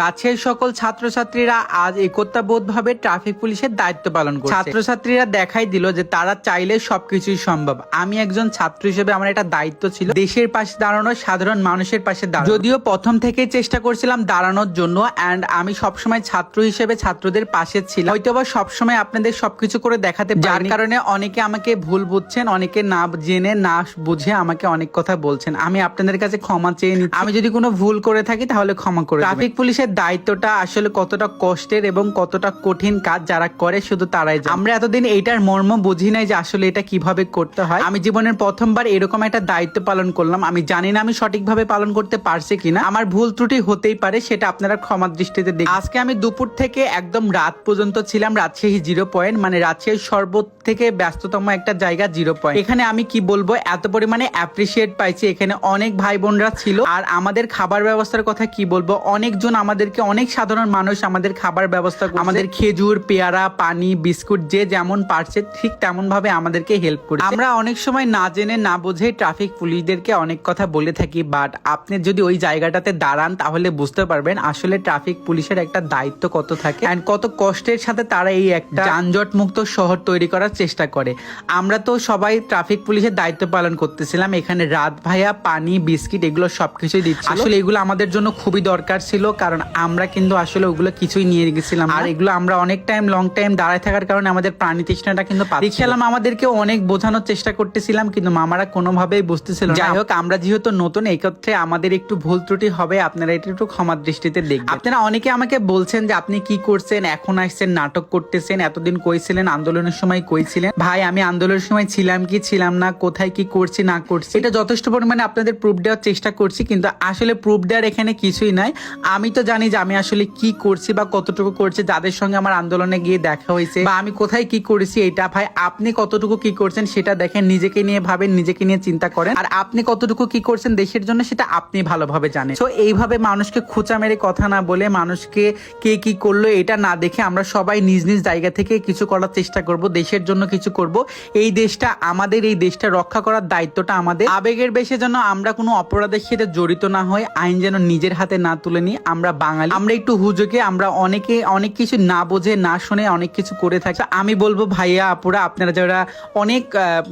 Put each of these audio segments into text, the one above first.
রাজশাহীর সকল ছাত্রছাত্রীরা আজ একতাবোধ ভাবে ট্রাফিক পুলিশের দায়িত্ব পালন করছে। ছাত্রছাত্রীরা দেখাই দিল যে তারা চাইলে সবকিছুই সম্ভব। আমি একজন ছাত্র হিসেবে আমার একটা দায়িত্ব ছিল। দেশের পাশে দাঁড়ানো, সাধারণ মানুষের পাশে দাঁড়ানো। যদিও প্রথম থেকেই চেষ্টা করছিলাম দাঁড়ানোর জন্য অ্যান্ড আমি সবসময় ছাত্র হিসেবে ছাত্রদের পাশে ছিলাম। হয়তো বা সবসময় আপনাদের সবকিছু করে দেখাতে যার কারণে অনেকে আমাকে ভুল বুঝছেন, অনেকে না জেনে, না বুঝে আমাকে অনেক কথা বলছেন। আমি আপনাদের কাছে ক্ষমা চেয়ে আমি যদি কোনো ভুল করে থাকি, তাহলে ক্ষমা করে ট্রাফিক পুলিশের দায়িত্বটা আসলে কতটা কষ্টের এবং কতটা কঠিন কাজ যারা করে, শুধু তারাই জানে। আমরা এতদিন এইটার মর্ম বুঝি নাই যে আসলে এটা কীভাবে করতে হয়। আমি জীবনের প্রথমবার এরকম একটা দায়িত্ব পালন করলাম। আমি জানি না আমি সঠিকভাবে পালন করতে পারছি কিনা। আমার ভুল ত্রুটি হতেই পারে, সেটা আপনারা ক্ষমার দৃষ্টিতে দেখুন। আজকে আমি দুপুর থেকে একদম রাত পর্যন্ত ছিলাম রাজশাহী জিরো পয়েন্ট মানে রাজশাহীর সর্বত থেকে ব্যস্ততম একটা জায়গা জিরো পয়েন্ট। এখানে আমি কি বলব, এত পরিমাণে অ্যাপ্রিসিয়েট পাইছি। এখানে অনেক ভাই বোনরা ছিল। আর আমাদের খাবার ব্যবস্থার কথা কি বলব, অনেকজন আমাদেরকে অনেক সাধারণ মানুষ আমাদের খাবার ব্যবস্থা আমাদের খেজুর, পেয়ারা, পানি, বিস্কুট, যে যেমন পারছে, ঠিক তেমন ভাবে আমাদেরকে হেল্প করে আমরা অনেক সময় না জেনে, না বুঝে ট্রাফিক পুলিশদেরকে অনেক কথা বলে থাকি বাট আপনি যদি ওই জায়গাটাতে দাঁড়ান, তাহলে বুঝতে পারবেন আসলে ট্রাফিক পুলিশের একটা দায়িত্ব কত থাকে এন্ড কত কষ্টের সাথে তারা এই একটা যানজট মুক্ত শহর তৈরি করার চেষ্টা করে। আমরা তো সবাই ট্রাফিক পুলিশের দায়িত্ব পালন করতেছিলাম, এখানে রাত ভাইয়া পানি, বিস্কিট, এগুলো সবকিছুই দিচ্ছে আসলে এগুলো আমাদের জন্য খুবই দরকার ছিল, কারণ আমরা কিন্তু আসলে ওগুলো কিছুই নিয়ে গেছিলাম। আর এগুলো আমরা অনেক টাইম লং টাইম দাঁড়ায় থাকার কারণে আমাদের প্রাণী তৃষ্ণাটা কিন্তু দেখছিলাম আমাদেরকে অনেক বোঝানোর চেষ্টা করতেছিলাম কিন্তু মামারা কোনোভাবেই বুঝতেছিল। যাই হোক আমরা যেহেতু নতুন এই ক্ষেত্রে আমাদের একটু ভুল ত্রুটি হবে আপনারা এটা একটু ক্ষমার দৃষ্টিতে দেখবেন। আপনারা অনেকে আমাকে বলছেন যে আপনি কি করছেন? এখন আসছেন নাটক করতেছেন এতদিন কইছিলেন আন্দোলনের সময় কইছিলেন ভাই আমি আন্দোলনের সময় ছিলাম কি ছিলাম না কোথায় কি করছি না করছি এটা যথেষ্ট পরিমাণে আপনাদের প্রুফ দেওয়ার চেষ্টা করছি কিন্তু আসলে প্রুফ দেওয়ার এখানে কিছুই নাই। আমি তো জানি যে আমি আসলে কি করছি বা কতটুকু করছি, যাদের সঙ্গে আমার আন্দোলনে গিয়ে দেখা হয়েছে বা আমি কোথায় কি করেছি, এটা ভাই আপনি কতটুকু কি করছেন সেটা দেখেন, নিজেকে নিয়ে ভাবেন, নিজেকে নিয়ে চিন্তা করেন। আর আপনি কতটুকু কি করছেন দেশের জন্য সেটা আপনি ভালোভাবে জানেন। তো এইভাবে মানুষকে খোঁচা মেরে কথা না বলে মানুষকে কে কি করল এটা না দেখে আমরা সবাই নিজ নিজ জায়গা থেকে কিছু করার চেষ্টা করব, দেশের জন্য কিছু করব। এই দেশটা আমাদের, এই দেশটা রক্ষা করার দায়িত্বটা আমাদের। আবেগের বেশে যেন আমরা কোনো অপরাধের সাথে জড়িত না হই, আইন যেন নিজের হাতে না তুলে নিই, আমরা বাঙালি। আমরা একটু হুজুকে, আমরা অনেকে, অনেক কিছু না বোঝে, না শুনে অনেক কিছু করে থাকি। আমি বলব, ভাইয়া, আপুরা, আপনারা যারা অনেক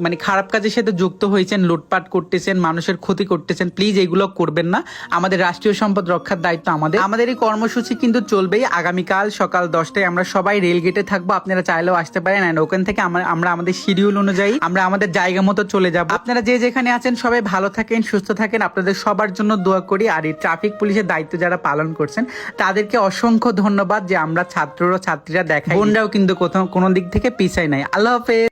মানে খারাপ কাজের সাথে যুক্ত হয়েছেন, লুটপাট করতেছেন, মানুষের ক্ষতি করতেছেন প্লিজ এগুলো করবেন না। আমাদের রাষ্ট্রীয় সম্পদ রক্ষার দায়িত্ব আমাদের। আমাদের এই কর্মসূচি কিন্তু চলবেই। আগামীকাল সকাল দশটায় আমরা সবাই রেল গেটে থাকব। আপনারা চাইলেও আসতে পারেন। অ্যান্ড ওখান থেকে আমরা আমাদের শিডিউল অনুযায়ী আমরা আমাদের জায়গা মতো চলে যাব। আপনারা যে যেখানে আছেন সবাই ভালো থাকেন, সুস্থ থাকেন। আপনাদের সবার জন্য দোয়া করি। আর এই ট্রাফিক পুলিশের দায়িত্ব যারা পালন করছেন তাদেরকে অসংখ্য ধন্যবাদ যে আমরা ছাত্ররা ছাত্রীরা দেখাই। বোনরাও কিন্তু কোথাও কোনো দিক থেকে পিছাই নাই। আল্লাহ হাফেজ।